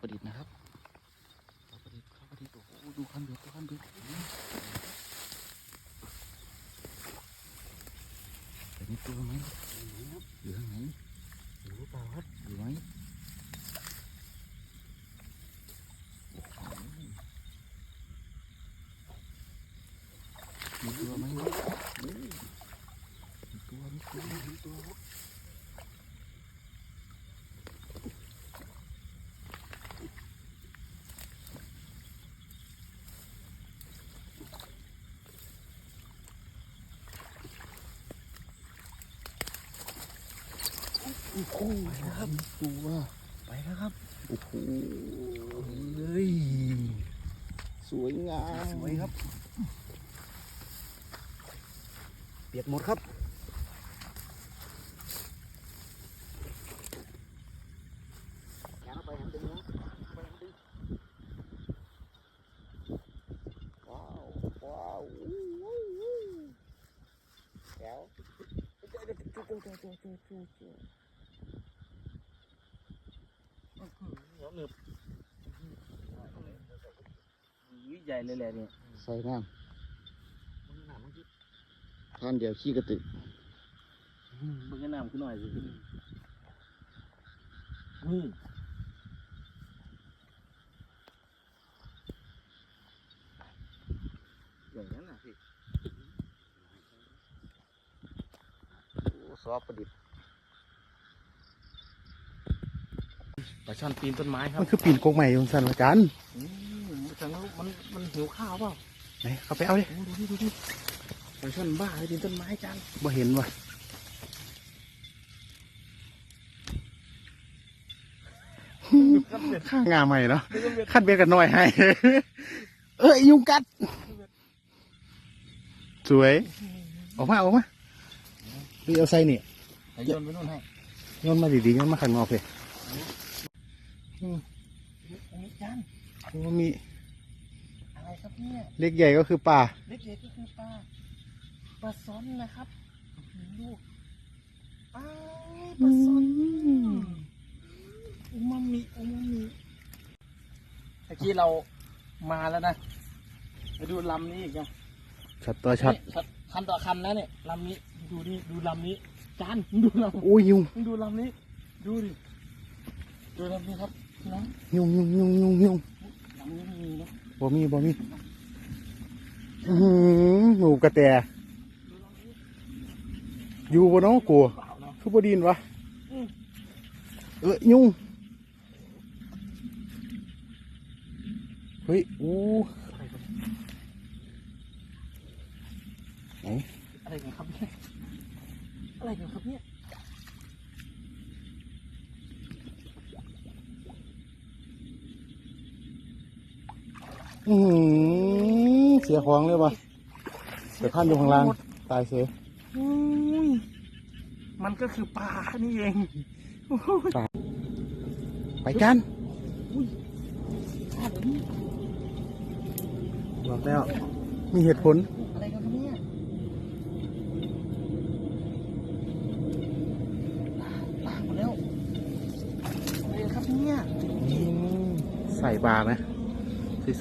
ประดิษฐ์นะครับซอประดิษฐ์ซอประดิษฐ์โอ้โหดูคันเบ็ดดูคันเบ็ดจะมีตัวไหมอยู่ข้างไหนอยู่หรือเปล่าครับอยู่ไหมโอ้โหมีตัวไหมครับมีตัวมีตัวมีตัว โอ้โหไปแล้วครับตัวไปแล้วครับโอ้โหเฮ้ยสวยงามสวยครับ เปียกหมดครับเอาไปหันดึงนะไปหันดึงว้าวว้าวอู้อู้อู้แจ๋วเจ้าเใหญ่เลยแหละเนี่ยใส่น้ำท่านเดียวขี้กระตึกเบิ่งให้น้ำขึ้นหน่อยสิอืมอย่างนั้นนะพี่โอ้ซอฟประดิษฐ์ปลาช่อนปีนต้นไม้ครัมับนคือปีนโกงใหม่ของสันวาจั นอืมฉันว่ามันมันหิวข้าวเปล่าไหนเขาไปเอาดิโอ้ดูดิดูดิปลาช่อนบ้าเลยปีนต้นไม้จังบ่เห็นว่ะข้างงาใหม่เนาะขั้นเบียดกันหน่อยให้ เอ้ยยุงกัด สวย ออกมาออกมาพี่เอาใส่นี่ไอ้โยนไปนู่นให้โย้อนมาดีๆโย้อนมาขันงอกเลยอันนี้จันโอ้มี อะไรครับเนี่ยเล็กใหญ่ก็คือป่า เล็กๆก็คือปลาปลาซ้อนนะครับอื้อหือลูกปลาปลาซ้อนอูมามิอูมามิเมื่อกี้เรามาแล้วนะไปดูลำนี้อีกนะชัดตัวชัดนี่คันต่อคันนะเนี่ยลำนี้ดูนี่ดูลำนี้จานมึงดูลำ โอ้ยยุงมึงดูลำนี้ ดูดิ ดูลำนี้ครับพี่น้องยุงยุงยุงยุงยุงลำนี้ไม่มีนะ บ่มีบ่มีอื้อหือหนูกระแตดูลำนี้อยู่บนน้องกลัวเปล่าเนาะคือบ่ดีนวะอืมเอ้ยยุงเฮ้ยอู้อะไรกันครับเนี่ยอะไรกันครับเนี่ย อื้อหือเสียของเลยวะเสียพันอยู่ข้างล่าง ตายเสียอุ้ยมันก็คือปลานี่เองโอ้โหไปกันปลาแบบนี้บอกแล้ว มีเหตุผลอะไรกันครับเนี่ยปลาปลาหมดแล้วอะไรกันครับเนี่ยอืมใส่บาไหม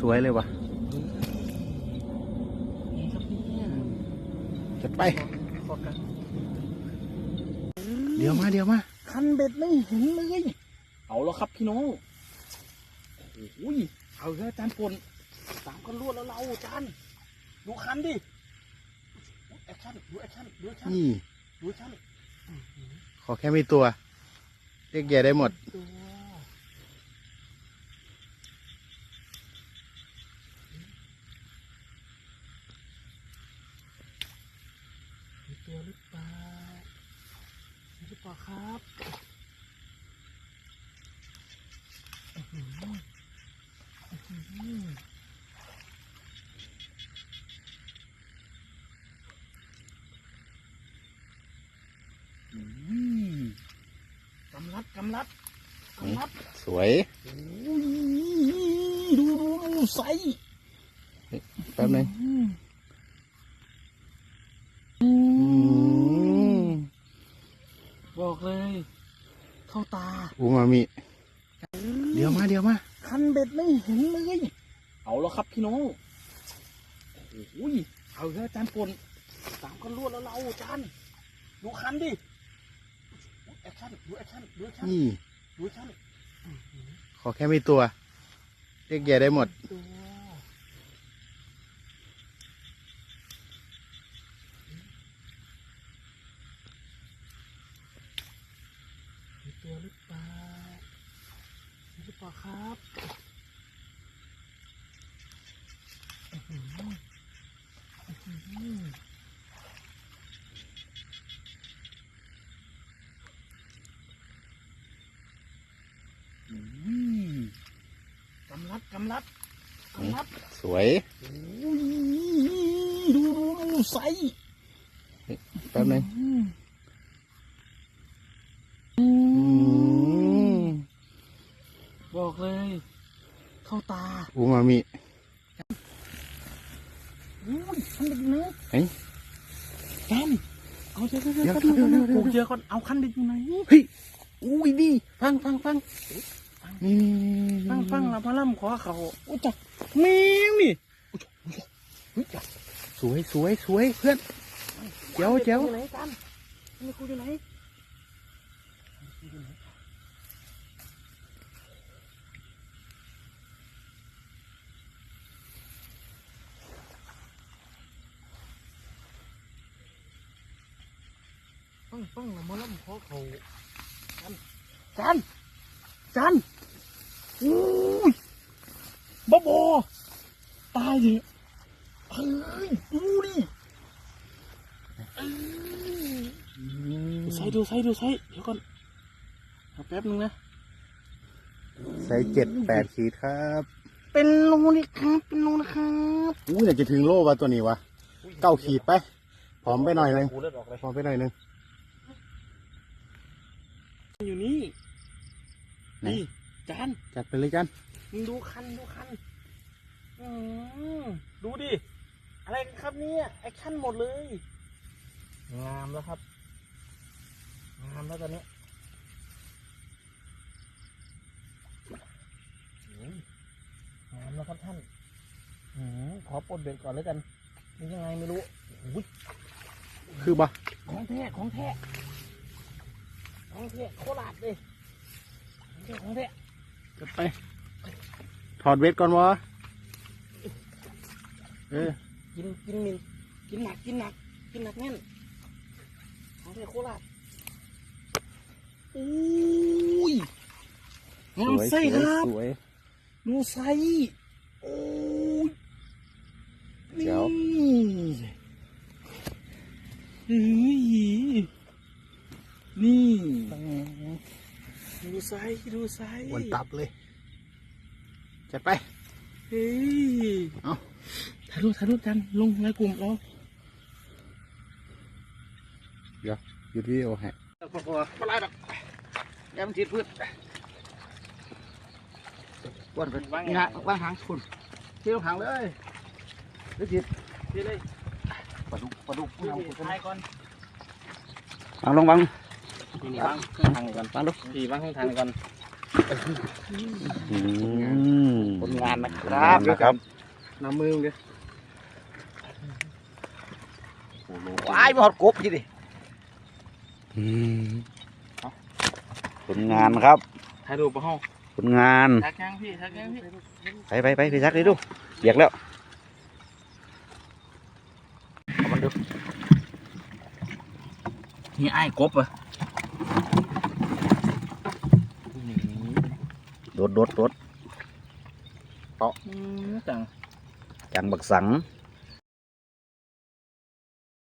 สวยๆเลยวะอะไรครับเนี่ยจัดไปขอกันเดี๋ยวมาเดี๋ยวมา คันเบ็ดไม่เห็นเลย เอาแล้วครับพี่น้องโอ้ยเอาแล้วจานปนสามกันรวดแล้วเราจานดูคันดิแอคชั่นดูแอคชั่นดูแอคชั่นนี่ดูแอคชั่นขอแค่มีตัว เรียกแย่ได้หมด ตัวมีตัวหรือเปล่าหรือเปล่าครับอื้อหืออื้อหืออืมกำลัดกำลัดกำลัดสวยดูดูดูใสแป๊บนึง อืม อืม บอก เลยเข้าตาอูมามิเดี๋ยวมาเดี๋ยวมาคันเบ็ดไม่เห็นเลยเอาแล้วครับพี่น้องโอ้ยเอาแล้วอาจารย์ปนสามกันรวดแล้วเราอาจารย์ดูคันดิแอคชั่นดูแอคชั่นดูแอคชั่นนี่ดูแอคชั่นขอแค่มีตัวเรียกแย่ได้หมด ตัวมีตัวหรือเปล่า มีหรือเปล่าครับกำลัดกำลัดกำลัดสวยโอ้ยดูดูดูใสแป๊บนึง อกเลย เข้าตาอูมามิอุ้ยคันเด็กอยู่ไหนเฮ้ยแกนเอาเดี๋ยวเดี๋ยวเดี๋เดี๋ยยววเดี๋ยวเดี๋ยวปลูกเจอก่อนเอาคันเด็กอยู่ไหนเฮ้ยอุ้ยดีฟังฟังฟังนี่ฟังฟังแล้วพระล่ำขอเขาอุ้ยจักแมวนี่อุ้ยจักสวยสวยสวยเพื่อนเจ๋วเจ๋วอยู่ไหนกันนี่คุยอยู่ไหน ฟังฟังแล้วมาล่ำขอเขาจันจันจันอุ้ยบ้าบอตายดิเฮ้ยดูดิเอ้ยดูไซส์ดูไซส์ดูไซส์เดี๋ยวก่อนเอาแป๊บนึงนะใส่เจ็ดแปดขีดครับ เป็นโลนี่ครับ เป็นโลนะครับอู้อยากจะถึงโลวะตัวนี้วะเก้าขีดไปผอมไปหน่อยนึงกูเลือดออกเลยผอมไปหน่อยนึง อยู่นี่ ไห นนี่จานจัดไปเลยกันมึงดูคันดูคันอืมดูดิ อะไรกันครับเนี่ยแอคชั่นหมดเลย งามแล้วครับ งามแล้วตอนนี้อืมงามแล้วครับท่านอืมขอปลดเบ็ดก่อนแล้วกันนี่ยังไงไม่รู้อุ้ยคือบ่ของแท้ของแท้ของแท้โคราชเลย ของแท้ของแท้จัดไป ถอดเวทก่อนวะเออ กินกินมินกินหนักกินหนักกินหนักแน่นของแท้โคราชอุ้ยงามไส้ครับสวยดูไส้โอ้ยเดี๋ยวนี่เฮ้ยนี่ ดูไซส์ดูไซส์วันตับเลย จัดไป เฮ้ย เอาถ่ายรูปถ่ายรูปกัน ลงในกลุ่มเราเดี๋ยวหยุดวิดีโอให้พอพอมาไล่แบบยำทิดพืชวนไปว่างนี่ฮะว่างหางคุณเที่ยวหางเลยเดี๋ยวจิตที่เลยปลาดุกปลาดุกที่ถ่ายก่อนวางลงวาง ที่นี่บ้างข้างทางก่อนวางดูที่บ้างข้างทางก่อนอืมผลงานนะคครัรับบนะครับน้ำมือเลยว้ายมาหอดกบจีดิอืมผลงานครับถ่ายรูปปะห้องผลงานทักยังพี่ทักยังพี่ไปไปไปไปซักเลยดูเบียกแล้วเอามันดูนี่ไอ้กบอะ ดดโดดโดดอืมจัง จังบักสังอ